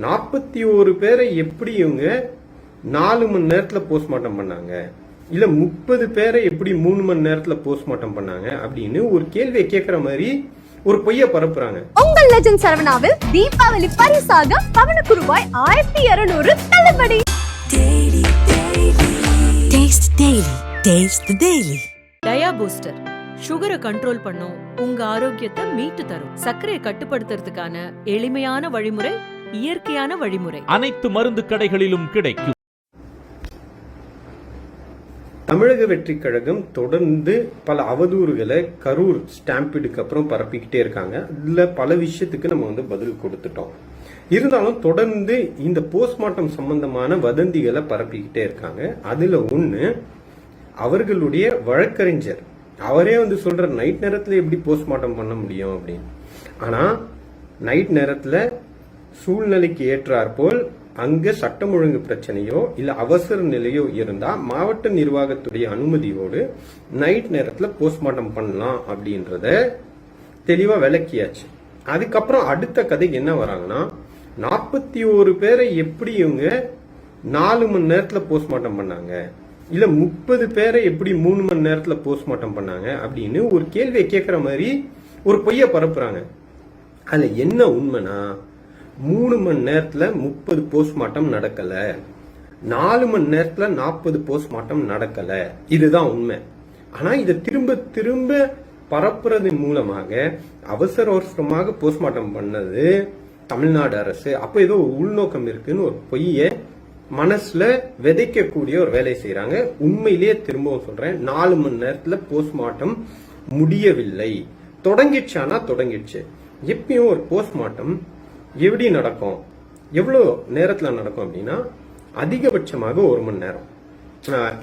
நாற்பத்தி ஒரு பேரை எப்படி இவங்க நாலு மணி நேரத்துல போஸ்ட்மார்ட்டம் பண்ணாங்க? இல்ல முப்பது பேரை எப்படி மூணு மணி நேரத்துல போஸ்ட்மார்ட்டம் பண்ணாங்க? அப்படின்னு ஒரு கேள்வியை கேட்கற மாதிரி ஒரு பொய்ய பரப்புறாங்க. உங்கள் லெஜண்ட் சரவணாவில் தீபாவளி பரிசாக பவனுக்கு ரூபாய் ஆயிரத்தி இருநூறு தள்ளுபடி. Taste Daily. Taste the Daily. Dia booster சுகரை கண்ட்ரோல் பண்ணும் உங்க ஆரோக்கியத்தை மீட்டு தரும். சர்க்கரையை கட்டுப்படுத்துறதுக்கான எளிமையான வழிமுறை இயற்கையான வழிமுறை. அனைத்து மருந்து கடைகளிலும் கிடைக்கும். தமிழக வெற்றி கழகம் தொடர்ந்து பல அவதூறுகளை கரூர் ஸ்டாம்பிடுக்கு அப்புறம் பரப்பிக்கிட்டே இருக்காங்க. இதுல பல விஷயத்துக்கு நம்ம வந்து பதில் கொடுத்துட்டோம். இருந்தாலும் தொடர்ந்து இந்த போஸ்ட்மார்ட்டம் சம்பந்தமான வதந்திகளை பரப்பிக்கிட்டே இருக்காங்க. அதுல ஒண்ணு அவர்களுடைய வழக்கறிஞர் அவரே வந்து சொல்ற நைட் நேரத்துல எப்படி போஸ்ட்மார்ட்டம் பண்ண முடியும்? அப்படின்னு. ஆனா நைட் நேரத்துல சூழ்நிலைக்கு ஏற்றாற்போல் அங்கு சட்டம் ஒழுங்கு பிரச்சனையோ இல்ல அவசர நிலையோ இருந்தா மாவட்ட நிர்வாகத்துடைய அனுமதியோடு நைட் நேரத்துல போஸ்ட்மார்ட்டம் பண்ணலாம் அப்படின்றத தெளிவா விளக்கியாச்சு. அதுக்கப்புறம் அடுத்த கதைக்கு என்ன வராங்கன்னா நாற்பத்தி ஒரு பேரை எப்படி இவங்க நாலு மணி நேரத்துல போஸ்ட்மார்ட்டம் பண்ணாங்க? இல்ல முப்பது பேரை எப்படி மூணு மணி நேரத்துல போஸ்ட்மார்ட்டம் பண்ணாங்க? அப்படின்னு ஒரு கேள்வியை கேட்குற மாதிரி ஒரு பொய்ய பரப்புறாங்க. அதுல என்ன உண்மைனா மூணு மணி நேரத்துல முப்பது போஸ்ட்மார்ட்டம் நடக்கல. நாலு மணி நேரத்துல நாற்பது போஸ்ட்மார்ட்டம் நடக்கல. இதுதான் உண்மை. ஆனா இதை திரும்ப திரும்ப பரப்புறதன் மூலமாக அவசர அவசரமாக போஸ்ட்மார்ட்டம் பண்ணது தமிழ்நாடு அரசு. அப்ப ஏதோ உள்நோக்கம் இருக்குன்னு ஒரு பொய்ய மனசுல விதைக்கக்கூடிய ஒரு வேலையை செய்யறாங்க உண்மையிலேயே திரும்பவும் சொல்றேன் நாலு மணி நேரத்துல போஸ்ட்மார்ட்டம் முடியவில்லை. தொடங்கிடுச்சானா தொடங்கிடுச்சு. எப்பயும் ஒரு போஸ்ட்மார்ட்டம் எப்படி நடக்கும்? எவ்வளோ நேரத்தில் நடக்கும் அப்படின்னா அதிகபட்சமாக ஒரு மணி நேரம்.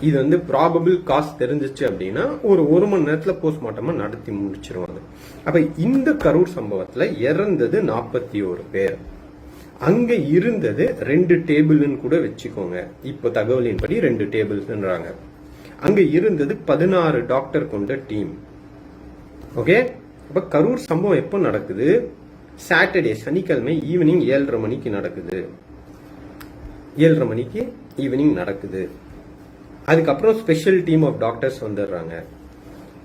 இது வந்து ப்ராபபிள் காஸ்ட் தெரிஞ்சிச்சு அப்படின்னா ஒரு ஒரு மணி நேரத்தில் போஸ்ட்மார்ட்டமாக நடத்தி முடிச்சிருவாங்க. அப்போ இந்த கரூர் சம்பவத்தில் இறந்தது நாற்பத்தி ஒரு பேர். அங்கே இருந்தது ரெண்டு டேபிள்னு கூட வச்சுக்கோங்க. இப்போ தகவலின்படி ரெண்டு டேபிள்ஸ்ன்றாங்க. அங்கே இருந்தது பதினாறு டாக்டர் கொண்ட டீம். ஓகே? அப்போ கரூர் சம்பவம் எப்போ நடக்குது? சாட்டர்டே சனிக்கிழமை ஈவினிங் ஏழரை மணிக்கு நடக்குது. ஏழரை மணிக்கு ஈவினிங் நடக்குது. அதுக்கப்புறம் ஸ்பெஷல் டீம் ஆஃப் டாக்டர்ஸ் வந்துடுறாங்க.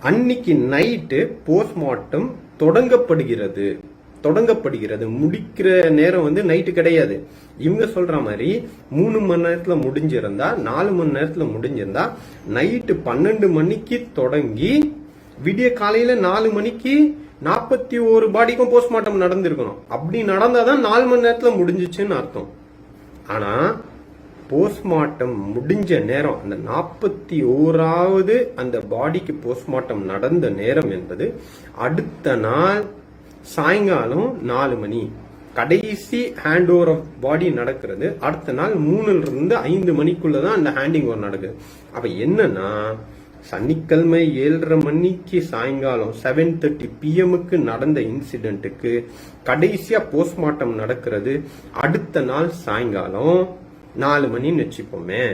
அன்னைக்கு நைட்டு போஸ்ட்மார்ட்டம் தொடங்கப்படுகிறது. தொடங்கப்படுகிறது. முடிக்கிற நேரம் வந்து நைட்டு கிடையாது. இவங்க சொல்ற மாதிரி மூணு மணி நேரத்துல முடிஞ்சிருந்தா நாலு மணி நேரத்துல முடிஞ்சிருந்தா நைட்டு பன்னெண்டு மணிக்கு தொடங்கி விடிய காலையில நாலு மணிக்கு நாற்பத்தி ஒரு பாடிக்கும் போஸ்ட்மார்ட்டம் நடந்திருக்கணும். அப்படி நடந்தாதான் நாலு மணி நேரத்துல முடிஞ்சிச்சுன்னு அர்த்தம். ஆனா போஸ்ட்மார்ட்டம் முடிஞ்ச நேரம் அந்த நாற்பத்தி ஓராவது அந்த பாடிக்கு போஸ்ட்மார்ட்டம் நடந்த நேரம் என்பது அடுத்த நாள் சாயங்காலம் நாலு மணி. கடைசி ஹேண்ட் ஓவர் ஆஃப் பாடி நடக்கிறது. அடுத்த நாள் மூணுல இருந்து ஐந்து மணிக்குள்ளதான் அந்த ஹேண்டிங் ஓவர் நடக்குது. அப்ப என்னன்னா சனிக்கிழமை ஏழரை மணிக்கு சாயங்காலம் செவன் தேர்ட்டி பிஎம்க்கு நடந்த இன்சிடென்ட்டுக்கு கடைசியா போஸ்ட்மார்ட்டம் நடக்கிறது. அடுத்த நாள் சாயங்காலம் நாலு மணின்னு வச்சுப்போமே.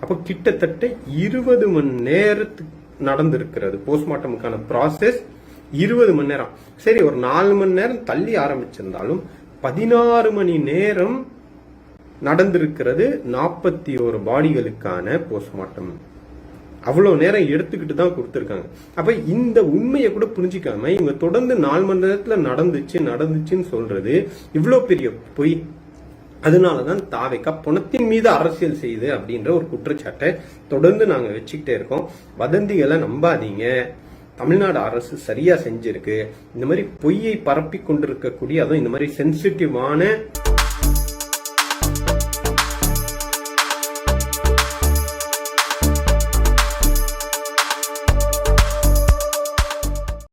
அப்போ கிட்டத்தட்ட இருபது மணி நேரத்துக்கு நடந்திருக்கிறது போஸ்ட்மார்ட்டமுக்கான ப்ராசஸ் இருபது மணி நேரம். சரி ஒரு நாலு மணி நேரம் தள்ளி ஆரம்பிச்சிருந்தாலும் பதினாறு மணி நேரம் நடந்திருக்கிறது நாற்பத்தி ஒரு பாடிகளுக்கான போஸ்ட்மார்ட்டம் அவ்வளவு நேரம் எடுத்துக்கிட்டு தான் கொடுத்துருக்காங்க. அப்ப இந்த உண்மையை கூட புரிஞ்சுக்காம இவங்க தொடர்ந்து நாலு மணி நேரத்துல நடந்துச்சு நடந்துச்சுன்னு சொல்றது இவ்வளவு பெரிய பொய். அதனாலதான் தாவைக்கா பணத்தின் மீது அரசியல் செய்யுது அப்படின்ற ஒரு குற்றச்சாட்டை தொடர்ந்து நாங்க வச்சுக்கிட்டே இருக்கோம். வதந்திகளை நம்பாதீங்க. தமிழ்நாடு அரசு சரியா செஞ்சிருக்கு. இந்த மாதிரி பொய்யை பரப்பி கொண்டிருக்கக்கூடிய அதுவும் இந்த மாதிரி சென்சிட்டிவான